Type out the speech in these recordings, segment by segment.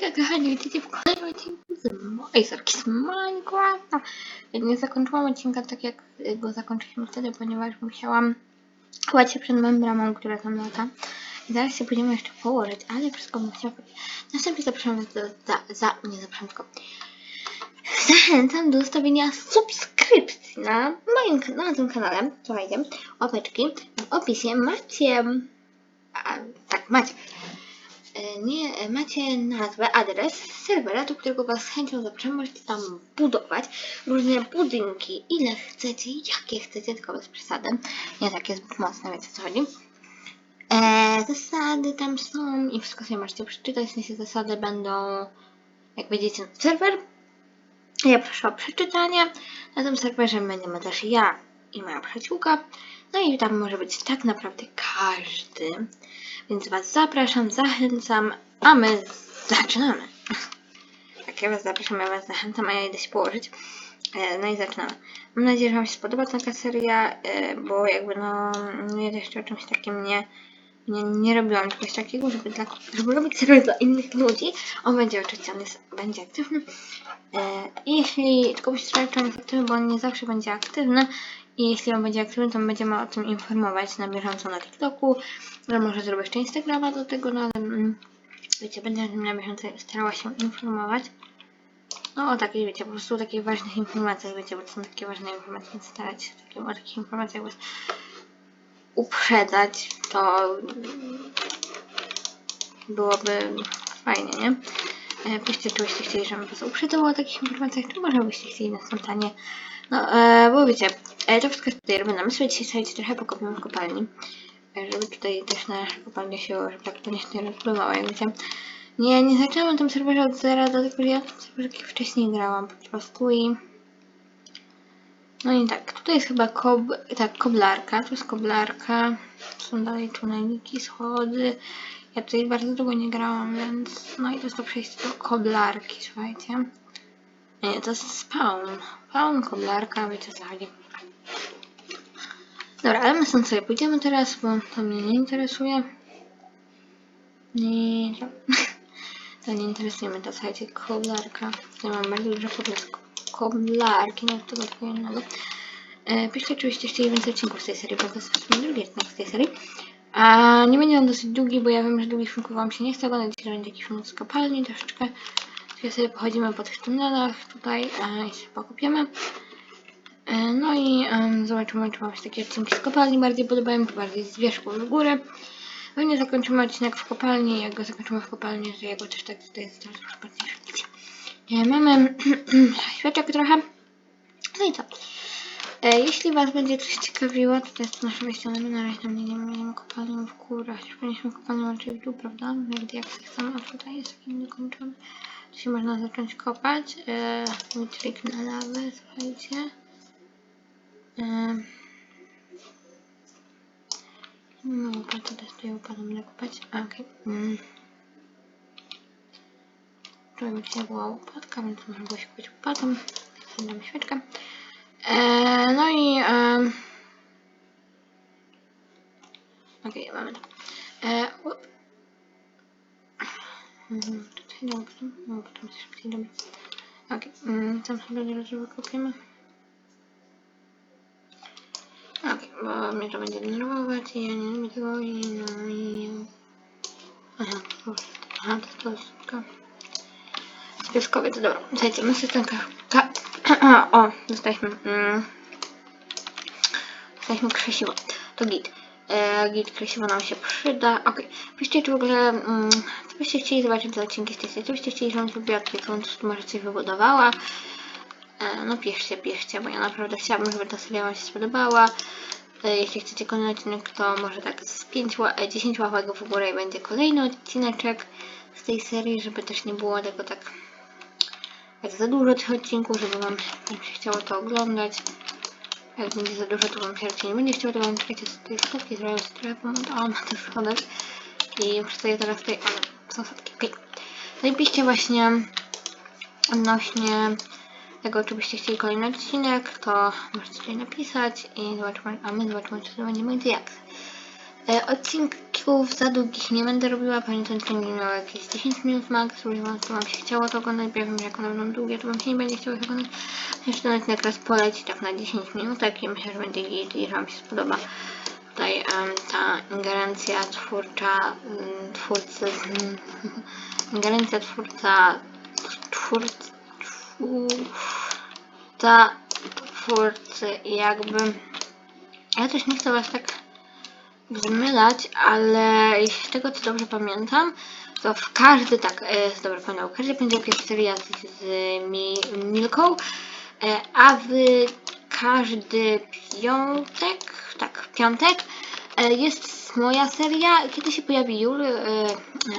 Hejka kochani, witajcie w kolejnym odcinku z mojej serki z Minecrafta. Nie zakończyłam odcinka tak jak go zakończyliśmy wtedy, ponieważ musiałam chować się przed moją bramą, która tam lata. I zaraz się będziemy jeszcze położyć, ale wszystko bym chciała powiedzieć. Następnie zapraszam do, za, za, nie zapraszam tylko. Zachęcam do zostawienia subskrypcji na moim na tym kanale. Słuchajcie, łapeczki. W opisie macie... A, tak, macie nie macie nazwę, adres serwera, do którego Was z chęcią zapraszam. Możecie tam budować różne budynki, ile chcecie, jakie chcecie, tylko bez przesady. Nie takie zbyt mocne, wiecie co chodzi. E, zasady tam są i wszystko sobie możecie przeczytać. W sensie zasady będą, jak wejdziecie na serwer. Ja proszę o przeczytanie. Na tym serwerze będziemy też ja i moja przyjaciółka. No i tam może być tak naprawdę każdy. Więc Was zapraszam, zachęcam, a my zaczynamy. Tak, ja Was zapraszam, ja Was zachęcam, a ja idę się położyć. E, No i zaczynamy. Mam nadzieję, że Wam się spodoba taka seria, e, bo jakby no, ja jeszcze o czymś takim nie, nie, nie robiłam czegoś takiego, żeby, dla, żeby robić serial dla innych ludzi. On będzie oczywiście, on jest, będzie aktywny. E, jeśli, czy on jest aktywny, bo on nie zawsze będzie aktywny. I jeśli on będzie aktywny, to będziemy o tym informować na bieżąco na TikToku. No może zrobię jeszcze Instagrama do tego, no ale mm, wiecie, będę na bieżąco starała się informować. No o takich, wiecie, po prostu takich ważnych informacjach, wiecie, bo to są takie ważne informacje, więc starać się o takich informacjach uprzedzać, to byłoby fajnie, nie? E, Piszcie, czy byście chcieli, żebym was uprzedzała o takich informacjach, czy może byście chcieli na spontanie. No, e, bo wiecie, e, to wszystko tutaj robię na myśl. Dzisiaj słuchajcie, trochę pokopię w kopalni. E, żeby tutaj też na kopalnię się, żeby tak to nie się rozpływała, jak wiecie. Nie, nie zaczęłam na tym serwerze od zera, dlatego że ja serwerze wcześniej grałam po prostu i... No i tak, tutaj jest chyba kob... tak, koblarka, tu jest koblarka. Są dalej tuneliki, schody. Ja tutaj bardzo długo nie grałam, więc... No i to jest to przejście do koblarki, słuchajcie. Nie, to jest spawn. Spawn, koblarka, wiecie co chodzi. Dobra, ale my stąd sobie pójdziemy teraz, bo to mnie nie interesuje. Nie, to, nie interesuje mnie to, słuchajcie, koblarka. Tutaj mam bardzo dużo podmiot koblarki, no tego jednego. E, piszcie oczywiście, chcieli więcej odcinków z tej serii, bo to jest drugi odcinek z tej serii. A nie będzie on dosyć długi, bo ja wiem, że długich filmów wam się nie chce oglądać, że będzie jakiś film z kopalni troszeczkę. Czyli sobie pochodzimy po tych tunelach tutaj e, i się pokupiemy. E, no i um, zobaczymy, czy wam się takie odcinki z kopalni bardziej podobają, czy bardziej z wierzchu w górę. Pewnie zakończymy odcinek w kopalni, jak go zakończymy w kopalni, to jego też tak tutaj jest troszkę bardziej e, Mamy świeczek trochę. No i co? E, jeśli was będzie coś ciekawiło, to to jest nasze wejście na na razie tam nie, nie, ma- nie ma kopalni w górach. Powinniśmy kopalnią raczej w dół, prawda? Jak jak chcemy, a tutaj jest taki niedokończony. Tu się można zacząć kopać. E, Trik na lawę, słuchajcie. E, no, też tutaj łopatą będę kopać. A, Okej. Mm. Tutaj mi się była łopatka, więc można było kupić łopatą. Dam świeczkę. E, no i... E, Okej, mamy to. E, up. Mhm, tutaj dobrze. No, potem się szybciej robi. Okej, mm, tam sobie od razu wykopiemy. Okej, bo mnie to będzie denerwować i ja nie lubię tego i no i... Aha. Aha, to jest to pieskowie, to dobra. Słuchajcie, my systemka... Ka... o, dostaliśmy... Mm, dostaliśmy krzesiwo. To git. E, git krzesiwo nam się przyda. Okej. Piszcie, czy w ogóle... Mm, co byście chcieli zobaczyć za odcinki z tej serii? Co byście chcieli, żebym zrobiła tu może coś wybudowała? E, no piszcie, piszcie, bo ja naprawdę chciałabym, żeby ta seria wam się spodobała. E, jeśli chcecie kolejny odcinek, to może tak z 5, ła- e, 10 łapek w górę i będzie kolejny odcineczek z tej serii, żeby też nie było tego tak za dużo tych odcinków, żeby wam się chciało to oglądać. Jak będzie za dużo, to wam się raczej nie będzie chciało, to wam czekajcie z tej schodki, zrobię trochę pomagałam na tych schodach. I już stoję teraz tutaj, ale są schodki, okej. No i piszcie właśnie odnośnie tego, czy byście chcieli kolejny odcinek, to możecie tutaj napisać i zobaczymy, a my zobaczymy, czy to będzie mój jak. E, odcinków za długich nie będę robiła, pamiętam, że nie miał jakieś 10 minut max, używam, co wam się chciało to oglądać, bo ja wiem, że jak one będą długie, to wam się nie będzie chciało oglądać. Jeszcze ten raz poleci tak na 10 minut, tak i myślę, że będzie git i że wam się spodoba tutaj em, ta ingerencja twórcza, mm, twórcy, mm, ingerencja twórca, twórcy, twórca, twórcy i jakby, ja też nie chcę was tak zmylać, ale z tego co dobrze pamiętam, to w każdy, tak, e, z dobrze pamiętam, każdy poniedziałek jest seria z, z mi, Milką, e, a w każdy piątek, tak, piątek e, jest moja seria, kiedy się pojawi Jul, e,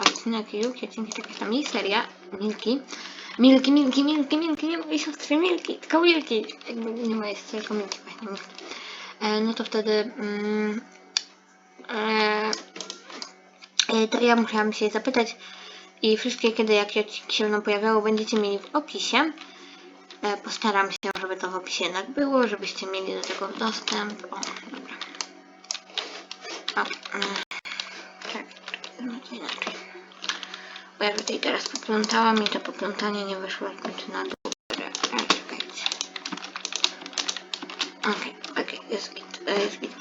odcinek Julki, odcinki taka tam jej seria, Milki, Milki, Milki, Milki, Milki, moje siostry Milki, tylko Milki, jakby nie moje siostry, tylko Milki, właśnie Milki. E, no to wtedy mm, to ja musiałam się zapytać i wszystkie, kiedy jakie odcinki się będą pojawiały, będziecie mieli w opisie. E, postaram się, żeby to w opisie jednak było, żebyście mieli do tego dostęp. O, dobra. O, tak, inaczej. Bo ja tutaj teraz poplątałam i to poplątanie nie wyszło jakby na dobre. A, czekajcie. Okej, okej, jest git, e, jest git.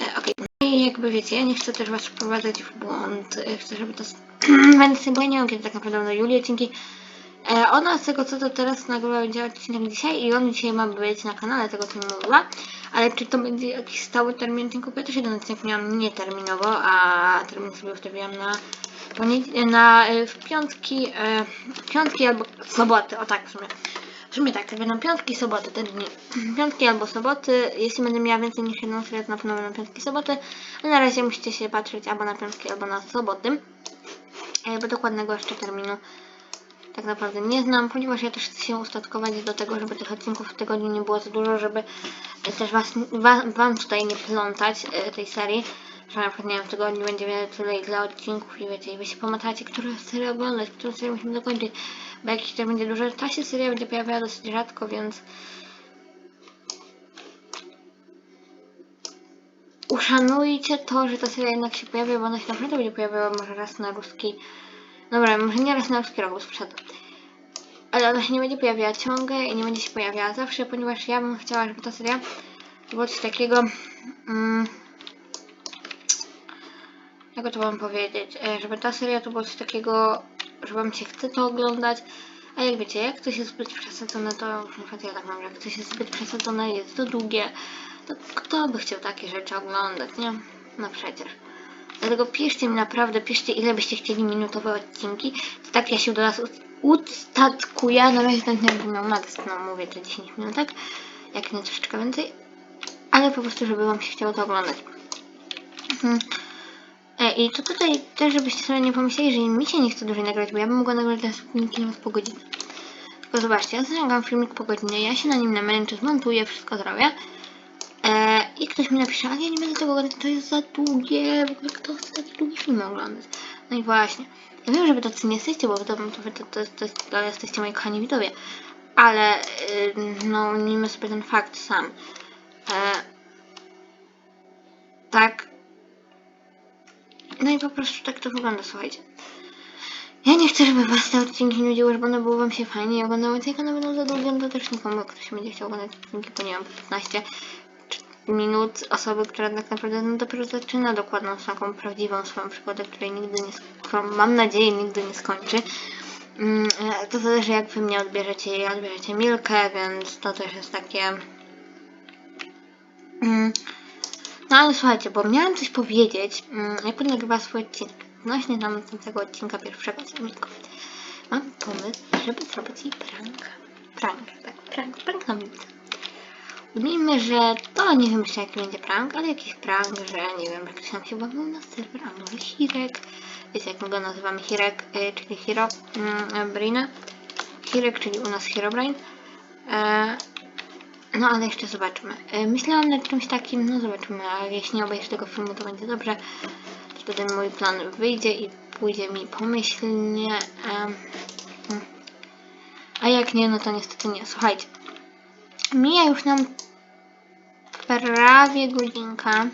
E, Okej, no i jakby wiecie, ja nie chcę też was wprowadzać w błąd. Chcę, żeby to... Będę sobie, wiem, kiedy tak naprawdę do Julii odcinki. E, ona z tego co to teraz nagrywa będzie odcinek dzisiaj i on dzisiaj ma być na kanale, tego co mówiła. Ale czy to będzie jakiś stały termin odcinków? Ja też jeden odcinek miałam nie terminowo, a termin sobie ustawiłam na na e, w piątki, e, piątki albo soboty, o tak w sumie. W sumie tak, to będą piątki, soboty, te dni. Piątki albo soboty. Jeśli będę miała więcej niż jedną serię, to na pewno będą piątki, soboty. A na razie musicie się patrzeć albo na piątki, albo na soboty. E, Bo dokładnego jeszcze terminu tak naprawdę nie znam, ponieważ ja też chcę się ustatkować do tego, żeby tych odcinków w tygodniu nie było za dużo, żeby też was, wa, wam tutaj nie plątać e, tej serii. Że na przykład, nie wiem, w tygodniu będzie tyle i tyle odcinków i wiecie, i wy się pomatacie, które serię oglądać, którą serię musimy dokończyć. Bo jak ich też będzie dużo, ta się seria będzie pojawiała dosyć rzadko, więc uszanujcie to, że ta seria jednak się pojawia, bo ona się naprawdę będzie pojawiała może raz na ruski. Dobra, może nie raz na ruski rok, bo sprzedam. Ale ona się nie będzie pojawiała ciągle i nie będzie się pojawiała zawsze, ponieważ ja bym chciała, żeby ta seria było coś takiego. Mm, jak to wam powiedzieć? E, Żeby ta seria to było coś takiego, że wam się chce to oglądać. A jak wiecie, jak coś jest zbyt przesadzone, to na przykład ja tak mam, jak coś jest zbyt przesadzone, jest to długie, to kto by chciał takie rzeczy oglądać, nie? No przecież. Dlatego piszcie mi naprawdę, piszcie ile byście chcieli minutowe odcinki. To tak ja się do nas u- ustatkuję. Na razie ten nie miał max, no mówię, to 10 minutek. Jak nie troszeczkę więcej. Ale po prostu, żeby wam się chciało to oglądać. Mhm. I to tutaj też, żebyście sobie nie pomyśleli, że mi się nie chce dłużej nagrać, bo ja bym mogła nagrać te filmiki nawet po godzinie. Tylko zobaczcie, ja nagram filmik po godzinie, ja się na nim namęczę, zmontuję, wszystko zrobię. E, I ktoś mi napisze, ale ja nie będę tego oglądać, to jest za długie, w ogóle kto chce taki długi film oglądać? No i właśnie. Ja wiem, że wy tacy nie jesteście, bo wy to, to, to, to, to jesteście moi kochani widowie. Ale, y, no, miejmy sobie ten fakt sam. E, tak. No i po prostu tak to wygląda, słuchajcie. Ja nie chcę, żeby was te odcinki nudziły, żeby one były wam się fajnie oglądały. Jak one będą za długie, no to też nikomu, jak ktoś będzie chciał oglądać odcinki, to nie wiem, po 15 minut osoby, która tak naprawdę no, dopiero zaczyna dokładną taką prawdziwą swoją przygodę, której nigdy nie, którą mam nadzieję nigdy nie skończy. Mm, e, To zależy jak wy mnie odbierzecie i odbierzecie Milkę, więc to też jest takie... No ale słuchajcie, bo miałam coś powiedzieć, mm, jak będę nagrywała swój odcinek, właśnie tam tego odcinka pierwszego. Mam pomysł, żeby zrobić jej prank. Prank, tak, prank, prank na Milce. Udajmy, że to nie wiem jeszcze jaki będzie prank, ale jakiś prank, że nie wiem, jak ktoś nam się bawił na serwer, a może Hirek. Wiecie jak my go nazywamy Hirek, y, czyli Hiro mm, Braina. Hirek, czyli u nas Herobrain. E, no ale jeszcze zobaczmy. E, myślałam nad czymś takim, no zobaczymy, a jeśli nie obejrzysz tego filmu, to będzie dobrze. Wtedy mój plan wyjdzie i pójdzie mi pomyślnie. em, mm. a jak nie, no to niestety nie. Słuchajcie. Mija już nam prawie godzinka.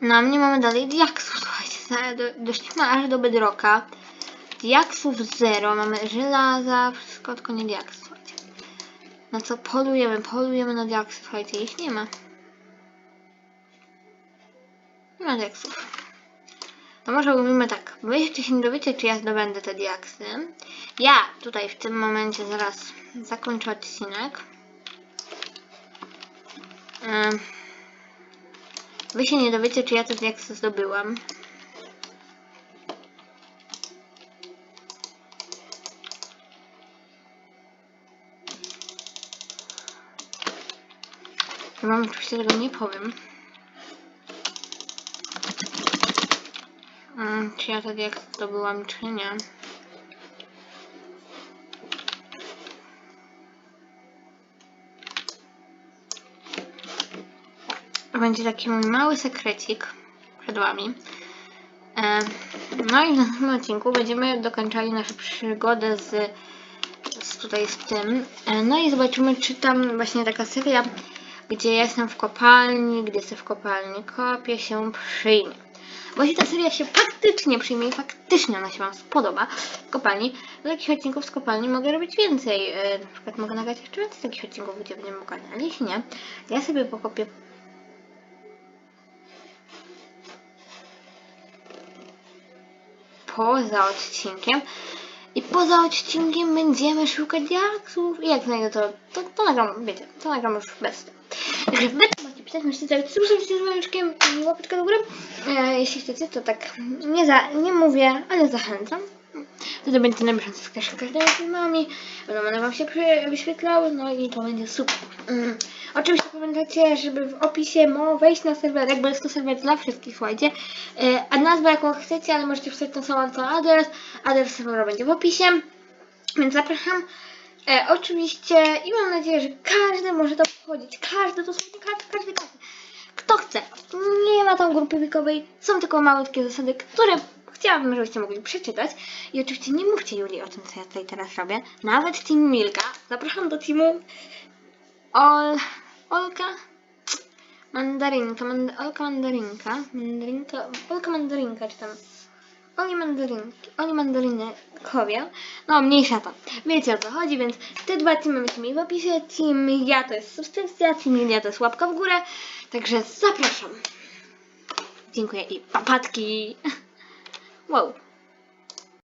No, mnie mamy dalej diaksów, słuchajcie, doszliśmy aż do bedroka. Diaksów zero, mamy żelaza, wszystko tylko nie diaks, Na co polujemy? Polujemy na diaksy, słuchajcie, ich nie ma. Nie ma diaksów. To może robimy tak. Wy jeszcze się nie dowiecie, czy ja zdobędę te diaksy. Ja tutaj w tym momencie zaraz zakończę odcinek. Wy się nie dowiecie, czy ja te diaksy zdobyłam. Wam oczywiście tego nie powiem. Mm, czy ja te diaksy zdobyłam, czy nie. Będzie taki mój mały sekrecik przed Wami. E, No i w następnym odcinku będziemy dokończali naszą przygodę z, z tutaj z tym. E, No i zobaczymy, czy tam właśnie taka seria, gdzie jestem w kopalni, gdy jestem w kopalni, kopię się przyjmie. Właśnie ta seria się faktycznie przyjmie i faktycznie ona się Wam spodoba w kopalni. Do takich odcinków z kopalni mogę robić więcej. E, Na przykład mogę nagrać jeszcze więcej takich odcinków, gdzie będziemy kopalni. Ale jeśli nie, ja sobie pokopię poza odcinkiem. I poza odcinkiem będziemy szukać diaksów. I jak znajdę to, to, to nagram, wiecie, to nagram już bez tego. Także wy możecie pisać, możecie zrobić subskrypcję z dzwoneczkiem łapeczkę do góry. E, jeśli chcecie, to tak nie, za, nie mówię, ale zachęcam. Wtedy będzie na bieżąco z każdymi filmami. Będą one Wam się wyświetlały, no i to będzie super. Mm. Oczywiście pamiętajcie, żeby w opisie mo wejść na serwerek, bo jest to serwer dla wszystkich, słuchajcie. E, a nazwę jaką chcecie, ale możecie wstać tą samą co adres. Adres serwera będzie w opisie. Więc zapraszam. E, oczywiście i mam nadzieję, że każdy może to wchodzić. Każdy, dosłownie każdy, każdy, każdy. Kto chce. Nie ma tam grupy wiekowej. Są tylko malutkie zasady, które chciałabym, żebyście mogli przeczytać. I oczywiście nie mówcie Julii o tym, co ja tutaj teraz robię. Nawet Team Milka. Zapraszam do teamu Ol... Olka? Mandarynka, mand Olka Mandarynka. Mandarynka, Olka Mandarynka, czy tam... Oli mandarynki, Oli mandarynekowie. No, mniejsza to. Wiecie o co chodzi, więc te dwa teamy będziecie mieli w opisie. Team ja to jest subskrypcja, team ja to jest łapka w górę. Także zapraszam. Dziękuję i papatki. Whoa.